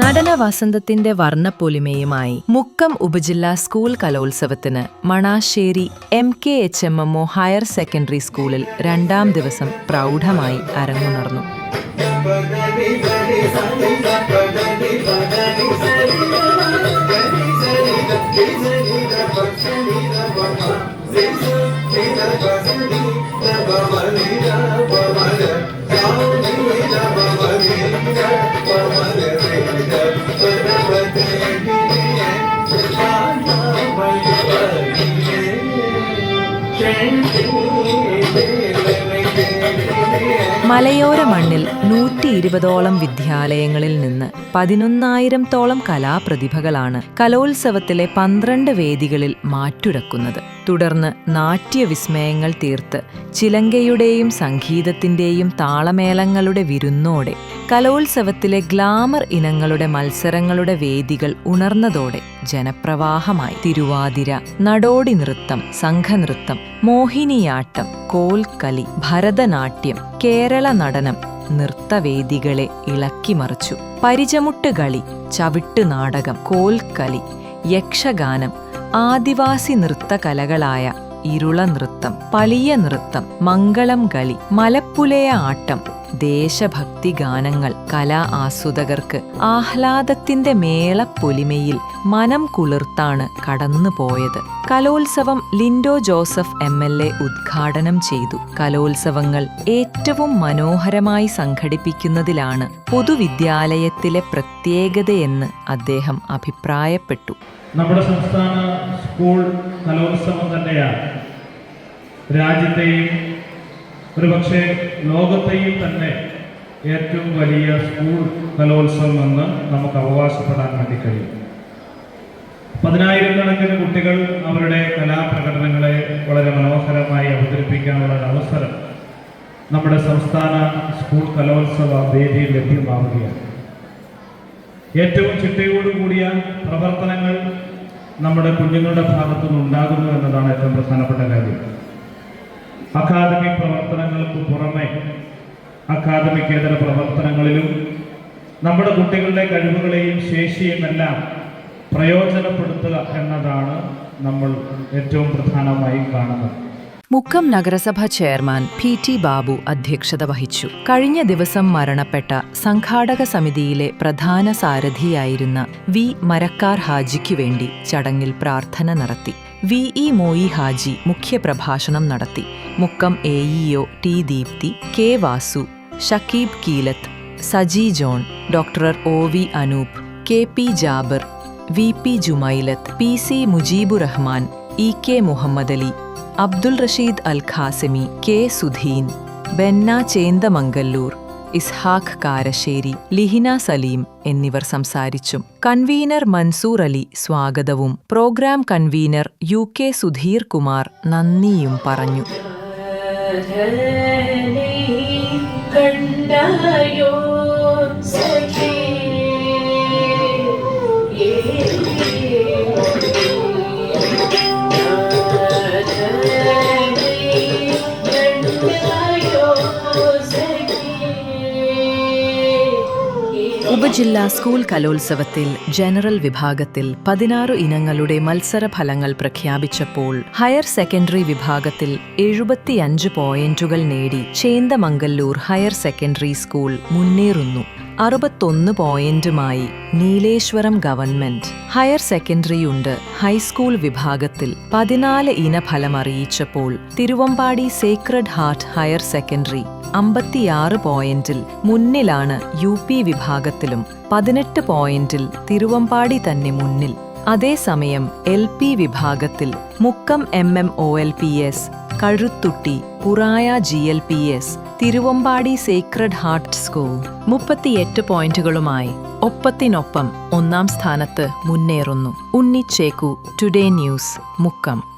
നടന വസന്തത്തിന്റെ വർണപ്പൊലിമയുമായി മുക്കം ഉപജില്ലാ സ്കൂൾ കലോത്സവത്തിന് Manassery M K H M M O higher secondary സ്കൂളിൽ രണ്ടാം ദിവസം പ്രൗഢമായി അരങ്ങുണർന്നു. മലയോര മണ്ണിൽ നൂറ്റി ഇരുപതോളം വിദ്യാലയങ്ങളിൽ നിന്ന് പതിനൊന്നായിരത്തോളം കലാപ്രതിഭകളാണ് കലോത്സവത്തിലെ പന്ത്രണ്ട് വേദികളിൽ മാറ്റുരക്കുന്നത്. തുടർന്ന് നാട്യവിസ്മയങ്ങൾ തീർത്ത് ചിലങ്കയുടെയും സംഗീതത്തിന്റെയും താളമേളങ്ങളുടെ വിരുന്നോടെ കലോത്സവത്തിലെ ഗ്ലാമർ ഇനങ്ങളുടെ മത്സരങ്ങളുടെ വേദികൾ ഉണർന്നതോടെ ജനപ്രവാഹമായി. തിരുവാതിര നടോടി നൃത്തം സംഘനൃത്തം മോഹിനിയാട്ടം കോൽക്കളി ഭരതനാട്യം കേരള നടനം നൃത്തവേദികളെ ഇളക്കിമറിച്ചു പരിചമുട്ടുകളി ചവിട്ട് നാടകം കോൽക്കളി യക്ഷഗാനം ആദിവാസി നൃത്തകലകളായ ഇരുള നൃത്തം പളിയ നൃത്തം മംഗളം കളി മലപ്പുലയ ആട്ടം ദേശഭക്തി ഗാനങ്ങൾ കലാ ആസ്വദകർക്ക് ആഹ്ലാദത്തിന്റെ മേളപ്പൊലിമയിൽ മനം കുളിർത്താണ് കടന്നുപോയത് കലോത്സവം Lindo Joseph M L A ഉദ്ഘാടനം ചെയ്തു. കലോത്സവങ്ങൾ ഏറ്റവും മനോഹരമായി സംഘടിപ്പിക്കുന്നതിലാണ് പൊതുവിദ്യാലയത്തിലെ പ്രത്യേകതയെന്ന് അദ്ദേഹം അഭിപ്രായപ്പെട്ടു. നമ്മുടെ സംസ്ഥാന സ്കൂൾ കലോത്സവം തന്നെയാണ്. രാജ്യത്തെയും ഒരുപക്ഷെ ലോകത്തെയും തന്നെ ഏറ്റവും വലിയ സ്കൂൾ കലോത്സവം എന്ന് നമുക്ക് അവകാശപ്പെടാൻ വേണ്ടി കഴിയും. പതിനായിരക്കണക്കിന് കുട്ടികൾ അവരുടെ കലാപ്രകടനങ്ങളെ വളരെ മനോഹരമായി അവതരിപ്പിക്കാനുള്ള ഒരു അവസരം നമ്മുടെ സംസ്ഥാന സ്കൂൾ കലോത്സവ വേദിയിൽ ലഭ്യമാവുകയാണ്. ഏറ്റവും ചിട്ടയോടുകൂടിയ പ്രവർത്തനങ്ങൾ നമ്മുടെ കുഞ്ഞുങ്ങളുടെ ഭാഗത്തു നിന്നുണ്ടാകുന്നു എന്നതാണ് ഏറ്റവും പ്രധാനപ്പെട്ട കാര്യം. അക്കാദമിക് പ്രവർത്തനങ്ങൾക്ക് പുറമെ അക്കാദമികേതര പ്രവർത്തനങ്ങളിലും നമ്മുടെ കുട്ടികളുടെ കഴിവുകളെയും ശേഷിയുമെല്ലാം പ്രയോജനപ്പെടുത്തുക എന്നതാണ് നമ്മൾ ഏറ്റവും പ്രധാനമായി കാണുന്നത്. മുക്കം നഗരസഭ ചെയർമാൻ പി ടി ബാബു അധ്യക്ഷത വഹിച്ചു. കഴിഞ്ഞ ദിവസം മരണപ്പെട്ട സംഘാടക സമിതിയിലെ പ്രധാന സാരഥിയായിരുന്ന വി മരക്കാർ ഹാജിക്കു വേണ്ടി ചടങ്ങിൽ പ്രാർത്ഥന നടത്തി. വി ഇ മോയി ഹാജി മുഖ്യപ്രഭാഷണം നടത്തി Mukkam A EO T Deepthi K Vasu Shakeeb Keelath Saji John doctor O V Anoop K P Jabar V P Jumailath P C Mujeeburahman E K Muhammad Ali Abdul Rasheed Al Qasimi K Sudheen Benna Chendamangallur Ishaq Karassery Lihina Saleem എന്നിവർ സംസാരിച്ചു. Convener Mansoor Ali സ്വാഗതവും. Programme convener U K Sudheer Kumar നന്ദിയും പറഞ്ഞു. കണ്ടായോ ഉപജില്ലാ school കലോത്സവത്തിൽ general വിഭാഗത്തിൽ പതിനാറ് ഇനങ്ങളുടെ മത്സര ഫലങ്ങൾ പ്രഖ്യാപിച്ചപ്പോൾ ഹയർ സെക്കൻഡറി വിഭാഗത്തിൽ എഴുപത്തിയഞ്ച് പോയിന്റുകൾ നേടി ചേന്തമംഗല്ലൂർ ഹയർ സെക്കൻഡറി സ്കൂൾ മുന്നേറുന്നു. അറുപത്തൊന്ന് പോയിന്റുമായി നീലേശ്വരം ഗവൺമെന്റ് ഹയർ സെക്കൻഡറിയുണ്ട്. ഹൈസ്കൂൾ വിഭാഗത്തിൽ പതിനാല് ഇനഫലം അറിയിച്ചപ്പോൾ Thiruvambady Sacred Heart higher secondary അമ്പത്തിയാറ് പോയിന്റിൽ മുന്നിലാണ് യു പി വിഭാഗത്തിലും പതിനെട്ട് പോയിന്റിൽ തിരുവമ്പാടി തന്നെ മുന്നിൽ. അതേസമയം എൽ പി വിഭാഗത്തിൽ Mukkam M M O L P S Kazhuthutty Puraya G L P S Thiruvambady Sacred Heart school മുപ്പത്തിയെട്ട് പോയിന്റുകളുമായി ഒപ്പത്തിനൊപ്പം ഒന്നാം സ്ഥാനത്ത് മുന്നേറുന്നു. ഉണ്ണിച്ചേക്കു ടുഡേ ന്യൂസ് മുക്കം.